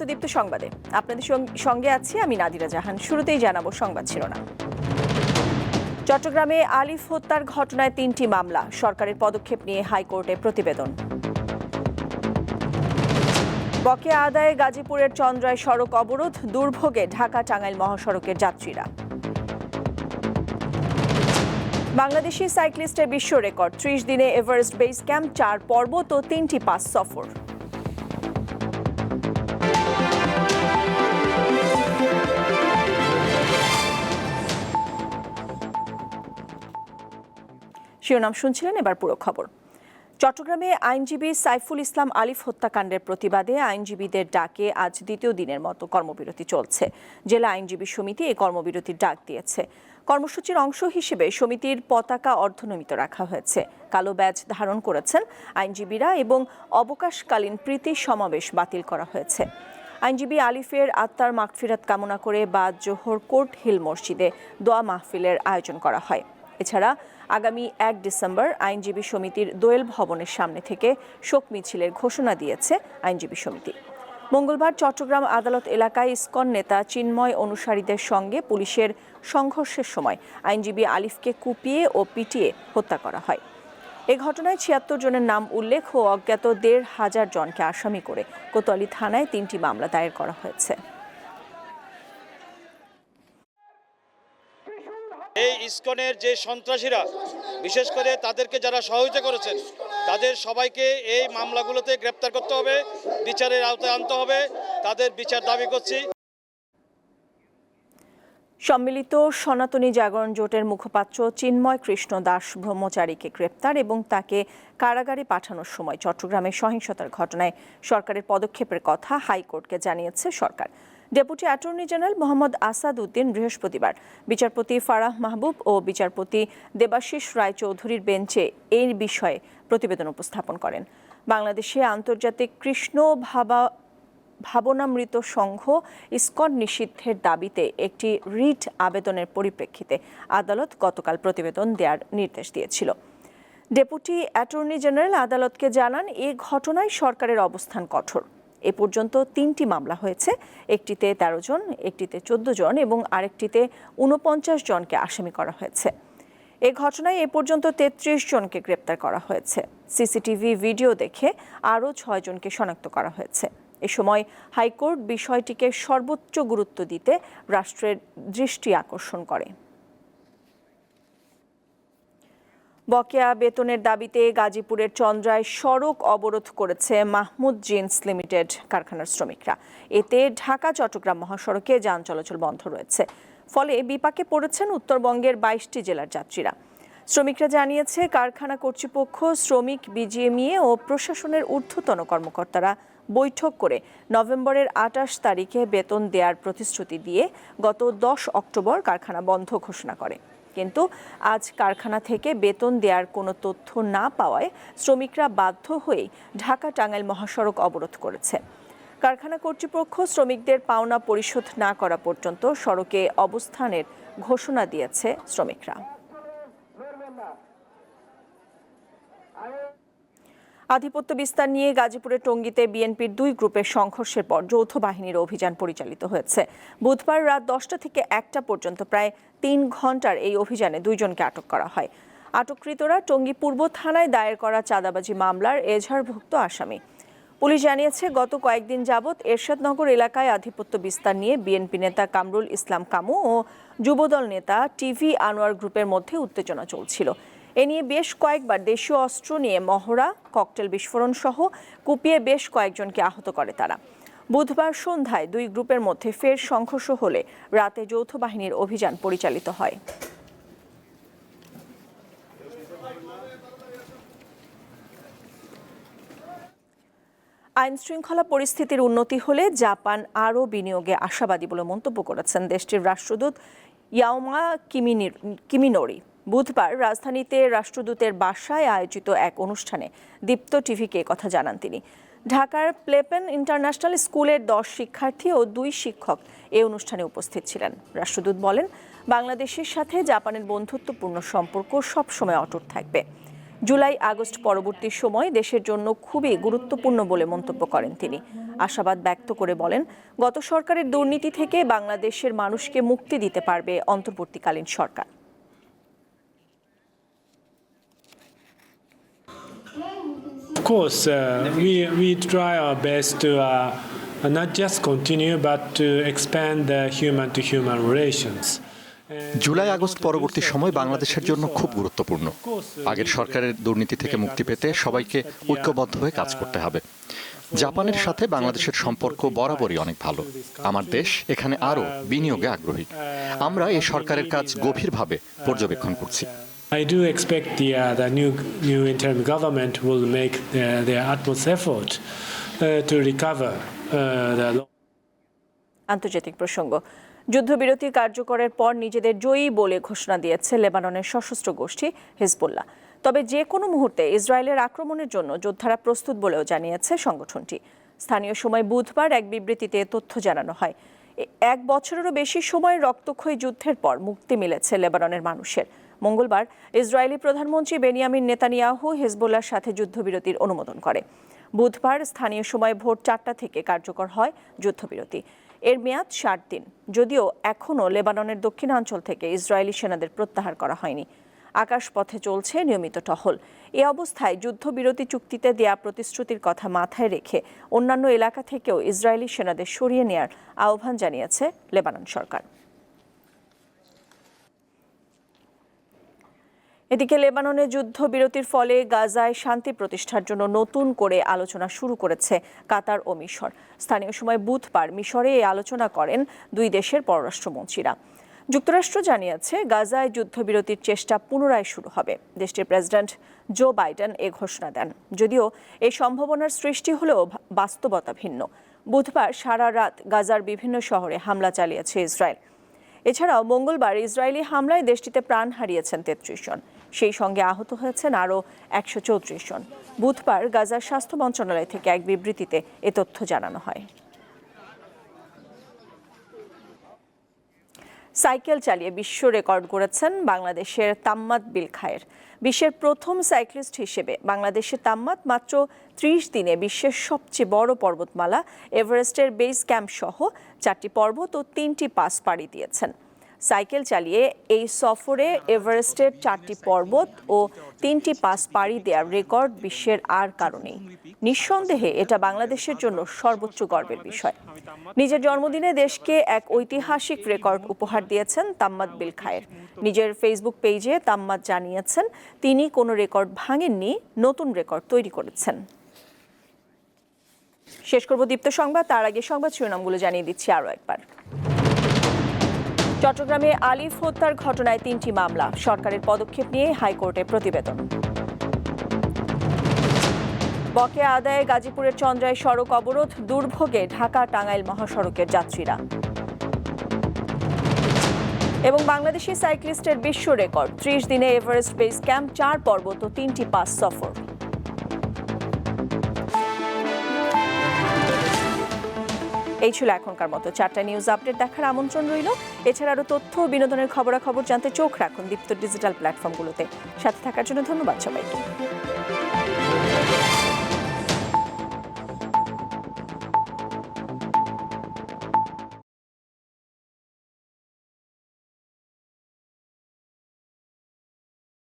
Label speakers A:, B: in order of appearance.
A: আপাতদীপ্ত সংবাদে আপনাদের সঙ্গে আছি আমি নাদিরা জাহান শুরুতেই জানাবো সংবাদ শিরোনাম চট্টগ্রামে আলিফ হত্যার ঘটনায় তিনটি মামলা সরকারের পদক্ষেপ নিয়ে হাইকোর্টে প্রতিবেদন বকেয়া আদায়ে গাজীপুরের চন্দ্রায় সড়ক অবরোধ দুর্ভোগে ঢাকা টাঙ্গাইল মহাসড়কের যাত্রীরা বাংলাদেশি সাইক্লিস্টের বিশ্ব রেকর্ড ত্রিশ দিনে এভারেস্ট বেস ক্যাম্প চার পর্বত ও তিনটি পাস সফর শিরোনাম শুনছিলেন এবার পুরো খবর চট্টগ্রামে আইনজীবী সাইফুল ইসলাম আলিফ হত্যাকাণ্ডের প্রতিবাদে আইনজীবীদের ডাকে আজ দ্বিতীয় দিনের মতো কর্মবিরতি চলছে জেলা আইনজীবী সমিতি এই কর্মবিরতির ডাক দিয়েছে কর্মসূচির অংশ হিসেবে সমিতির পতাকা অর্ধনমিত রাখা হয়েছে কালো ব্যাজ ধারণ করেছেন আইনজীবীরা এবং অবকাশকালীন প্রীতি সমাবেশ বাতিল করা হয়েছে আইনজীবী আলিফের আত্মার মাগফিরাত কামনা করে বা জোহর কোর্ট হিল মসজিদে দোয়া মাহফিলের আয়োজন করা হয় এছাড়া আগামী এক ডিসেম্বর আইনজীবী সমিতির দোয়েল ভবনের সামনে থেকে শোক মিছিলের ঘোষণা দিয়েছে আইনজীবী সমিতি মঙ্গলবার চট্টগ্রাম আদালত এলাকায় স্কন নেতা চিন্ময় অনুসারীদের সঙ্গে পুলিশের সংঘর্ষের সময় আইনজীবী আলিফকে কুপিয়ে ও পিটিয়ে হত্যা করা হয় এ ঘটনায় ছিয়াত্তর জনের নাম উল্লেখ ও অজ্ঞাত দেড় হাজার জনকে আসামি করে কোতোয়ালি থানায় তিনটি মামলা দায়ের করা হয়েছে
B: এই ইস্কনের যে সন্ত্রাসীরা বিশেষ করে তাদেরকে যারা সহযোগিতা করেছেন তাদের সবাইকে এই মামলাগুলোতে গ্রেপ্তার করতে হবে বিচারের আওতায় আনতে হবে তাদের বিচার দাবি করছি
A: সম্মিলিত সনাতনী জাগরণ জোটের মুখপাত্র চিন্ময় কৃষ্ণ দাস ব্রহ্মচারীকে গ্রেপ্তার এবং তাকে কারাগারে পাঠানোর সময় চট্টগ্রামে সহিংসতার ঘটনায় সরকারের পদক্ষেপের কথা হাইকোর্টকে জানিয়েছে সরকার deputy attorney general Mohammad Asad Uddin বৃহস্পতিবার বিচারপতি ফারাহ মাহবুব ও বিচারপতি দেবাশিস রায়চৌধুরীর বেঞ্চে এই বিষয়ে প্রতিবেদন উপস্থাপন করেন বাংলাদেশে আন্তর্জাতিক কৃষ্ণ ভাবা ভাবনামৃত সংঘ ইস্কন নিষিদ্ধের দাবিতে একটি রিট আবেদনের পরিপ্রেক্ষিতে আদালত গতকাল প্রতিবেদন দেওয়ার নির্দেশ দিয়েছিল ডেপুটি অ্যাটর্নি জেনারেল আদালতকে জানান এ ঘটনায় সরকারের অবস্থান কঠোর এ পর্যন্ত তিনটি মামলা হয়েছে একটিতে ১৩ জন একটিতে ১৪ জন এবং আরেকটিতে উনপঞ্চাশ জনকে আসামি করা হয়েছে এ ঘটনায় এ পর্যন্ত তেত্রিশ জনকে গ্রেপ্তার করা হয়েছে সিসিটিভি ভিডিও দেখে আরও ছয় জনকে শনাক্ত করা হয়েছে এ সময় হাইকোর্ট বিষয়টিকে সর্বোচ্চ গুরুত্ব দিতে রাষ্ট্রের দৃষ্টি আকর্ষণ করে বকেয়া বেতনের দাবিতে গাজীপুরের চন্দ্রায় সড়ক অবরোধ করেছে মাহমুদ জিন্স লিমিটেড কারখানার শ্রমিকরা এতে ঢাকা চট্টগ্রাম মহাসড়কে যান চলাচল বন্ধ রয়েছে ফলে বিপাকে পড়েছেন উত্তরবঙ্গের বাইশটি জেলার যাত্রীরা শ্রমিকরা জানিয়েছে কারখানা কর্তৃপক্ষ শ্রমিক বিজিএমইএ ও প্রশাসনের ঊর্ধ্বতন কর্মকর্তারা বৈঠক করে নভেম্বরের আটাশ তারিখে বেতন দেওয়ার প্রতিশ্রুতি দিয়ে গত দশ অক্টোবর কারখানা বন্ধ ঘোষণা করে কিন্তু আজ কারখানা থেকে বেতন দেওয়ার কোনো তথ্য না পাওয়ায় শ্রমিকরা বাধ্য হয়ে ঢাকা টাঙ্গাইল মহাসড়ক অবরোধ করেছে কারখানা কর্তৃপক্ষ শ্রমিকদের পাওনা পরিশোধ না করা পর্যন্ত সড়কে অবস্থানের ঘোষণা দিয়েছে শ্রমিকরা আধিপত্য বিস্তার নিয়ে গাজীপুরের টঙ্গীতে বিএনপির দুই গ্রুপের সংঘর্ষের পর যৌথ বাহিনীর অভিযান পরিচালিত হয়েছে বুধবার রাত দশটা থেকে একটা পর্যন্ত প্রায় তিন ঘন্টার এই অভিযানে দুইজনকে আটক করা হয় আটককৃতরা টঙ্গী পূর্ব থানায় দায়ের করা চাঁদাবাজি মামলার এজাহারভুক্ত আসামি পুলিশ জানিয়েছে গত কয়েকদিন যাবৎ এরশাদনগর এলাকায় আধিপত্য বিস্তার নিয়ে বিএনপি নেতা কামরুল ইসলাম কামু ও যুবদল নেতা টিভি আনোয়ার গ্রুপের মধ্যে উত্তেজনা চলছিল এ নিয়ে বেশ কয়েকবার দেশীয় অস্ত্র নিয়ে মহড়া ককটেল বিস্ফোরণ সহ কুপিয়ে বেশ কয়েকজনকে আহত করে তারা বুধবার সন্ধ্যায় দুই গ্রুপের মধ্যে ফের সংঘর্ষ হলে রাতে যৌথ বাহিনীর অভিযান পরিচালিত হয় আইন শৃঙ্খলা পরিস্থিতির উন্নতি হলে জাপান আরও বিনিয়োগে আশাবাদী বলে মন্তব্য করেছেন দেশটির রাষ্ট্রদূত ইয়াওমা কিমিনির কিমিনোরি বুধবার রাজধানীতে রাষ্ট্রদূতের বাসায় আয়োজিত এক অনুষ্ঠানে দীপ্ত টিভিকে কথা জানান তিনি ঢাকার প্লেপেন ইন্টারন্যাশনাল স্কুলের দশ শিক্ষার্থী ও দুই শিক্ষক এই অনুষ্ঠানে উপস্থিত ছিলেন রাষ্ট্রদূত বলেন বাংলাদেশের সাথে জাপানের বন্ধুত্বপূর্ণ সম্পর্ক সবসময় অটুট থাকবে জুলাই আগস্ট পরবর্তী সময় দেশের জন্য খুবই গুরুত্বপূর্ণ বলে মন্তব্য করেন তিনি আশাবাদ ব্যক্ত করে বলেন গত সরকারের দুর্নীতি থেকে বাংলাদেশের মানুষকে মুক্তি দিতে পারবে অন্তর্বর্তীকালীন সরকার course, uh, we, we try our best to uh, not just continue, but to expand the human-to-human relations. জুলাই আগস্ট পরবর্তী সময় বাংলাদেশের জন্য খুব গুরুত্বপূর্ণ uh, আগের সরকারের দুর্নীতি থেকে মুক্তি পেতে সবাইকে ঐক্যবদ্ধ হয়ে কাজ করতে হবে জাপানের সাথে বাংলাদেশের সম্পর্ক বরাবরই অনেক ভালো আমার দেশ এখানে আরও বিনিয়োগে আগ্রহী আমরা এই সরকারের কাজ গভীরভাবে পর্যবেক্ষণ করছি I do expect the, uh, the new, new interim government will make uh, their utmost effort uh, to recover uh, the আন্তর্জাতিক প্রসঙ্গ যুদ্ধবিরতি কার্যকরের পর নিজেদের জয়ী বলে ঘোষণা দিয়েছে লেবাননের সশস্ত্র গোষ্ঠী হিজবুল্লাহ তবে যে কোনো মুহূর্তে ইসরায়েলের আক্রমণের জন্য যোদ্ধারা প্রস্তুত বলেও জানিয়েছে সংগঠনটি স্থানীয় সময় বুধবার এক বিবৃতিতে তথ্য জানানো হয় এক বছরেরও বেশি সময় রক্তক্ষয়ী যুদ্ধের পর মুক্তি মিলেছে লেবাননের মানুষের মঙ্গলবার ইসরায়েলি প্রধানমন্ত্রী বেনিয়ামিন নেতানিয়াহু হেজবোল্লার সাথে যুদ্ধবিরতির অনুমোদন করে বুধবার স্থানীয় সময় ভোর চারটা থেকে কার্যকর হয় যুদ্ধবিরতি এর মেয়াদ ষাট দিন যদিও এখনও লেবাননের দক্ষিণাঞ্চল থেকে ইসরায়েলি সেনাদের প্রত্যাহার করা হয়নি আকাশপথে চলছে নিয়মিত টহল এ অবস্থায় যুদ্ধবিরতি চুক্তিতে দেয়া প্রতিশ্রুতির কথা মাথায় রেখে অন্যান্য এলাকা থেকেও ইসরায়েলি সেনাদের সরিয়ে নেয়ার আহ্বান জানিয়েছে লেবানন সরকার এদিকে লেবাননে যুদ্ধবিরতির ফলে গাজায় শান্তি প্রতিষ্ঠার জন্য নতুন করে আলোচনা শুরু করেছে কাতার ও মিশর স্থানীয় সময় বুধবার মিশরে এই আলোচনা করেন দুই দেশের পররাষ্ট্রমন্ত্রীরা যুক্তরাষ্ট্র জানিয়েছে গাজায় যুদ্ধবিরতির চেষ্টা পুনরায় শুরু হবে দেশটির প্রেসিডেন্ট জো বাইডেন এ ঘোষণা দেন যদিও এই সম্ভাবনার সৃষ্টি হলেও বাস্তবতা ভিন্ন বুধবার সারা রাত গাজার বিভিন্ন শহরে হামলা চালিয়েছে ইসরায়েল এছাড়াও মঙ্গলবার ইসরায়েলি হামলায় দেশটিতে প্রাণ হারিয়েছেন তেত্রিশ জন সেই সঙ্গে আহত হয়েছেন আরও একশো চৌত্রিশ জন বুধবার গাজার স্বাস্থ্য মন্ত্রণালয় থেকে এক বিবৃতিতে এ তথ্য জানানো হয় সাইকেল চালিয়ে বিশ্ব রেকর্ড করেছেন বাংলাদেশের তাম্মাত বিল খায়ের বিশ্বের প্রথম সাইক্লিস্ট হিসেবে বাংলাদেশের তাম্মাত মাত্র ত্রিশ দিনে বিশ্বের সবচেয়ে বড় পর্বতমালা এভারেস্টের বেস ক্যাম্প সহ চারটি পর্বত ও তিনটি পাস পাড়ি দিয়েছেন সাইকেল চালিয়ে এই সফরে এভারেস্টের চারটি পর্বত ও তিনটি পাস পাড়ি দেওয়ার রেকর্ড বিশ্বের আর কারণেই নিঃসন্দেহে এটা বাংলাদেশের জন্য সর্বোচ্চ গর্বের বিষয় নিজের জন্মদিনে দেশকে এক ঐতিহাসিক রেকর্ড উপহার দিয়েছেন তাম্মাদ বিল খায়ের নিজের ফেসবুক পেজে তাম্মাদ জানিয়েছেন তিনি কোনো রেকর্ড ভাঙেননি নতুন রেকর্ড তৈরি করেছেন শেষ করব দীপ্ত সংবাদ তার আগে সংবাদ শিরোনামগুলো জানিয়ে দিচ্ছি আরও একবার চট্টগ্রামে আলিফ হত্যার ঘটনায় তিনটি মামলা সরকারের পদক্ষেপ নিয়ে হাইকোর্টে প্রতিবেদন বকেয়া আদায়ে গাজীপুরের চন্দ্রায় সড়ক অবরোধ দুর্ভোগে ঢাকা টাঙ্গাইল মহাসড়কের যাত্রীরা এবং বাংলাদেশি সাইক্লিস্টের বিশ্ব রেকর্ড ত্রিশ দিনে এভারেস্ট বেস ক্যাম্প চার পর্বত তিনটি পাস সফর এই ছিল এখনকার মতো চারটা নিউজ আপডেট দেখার আমন্ত্রণ রইল এছাড়া আরও তথ্য বিনোদনের খবরাখবর জানতে চোখ রাখুন দীপ্ত ডিজিটাল প্ল্যাটফর্মগুলোতে সাথে থাকার জন্য ধন্যবাদ সবাইকে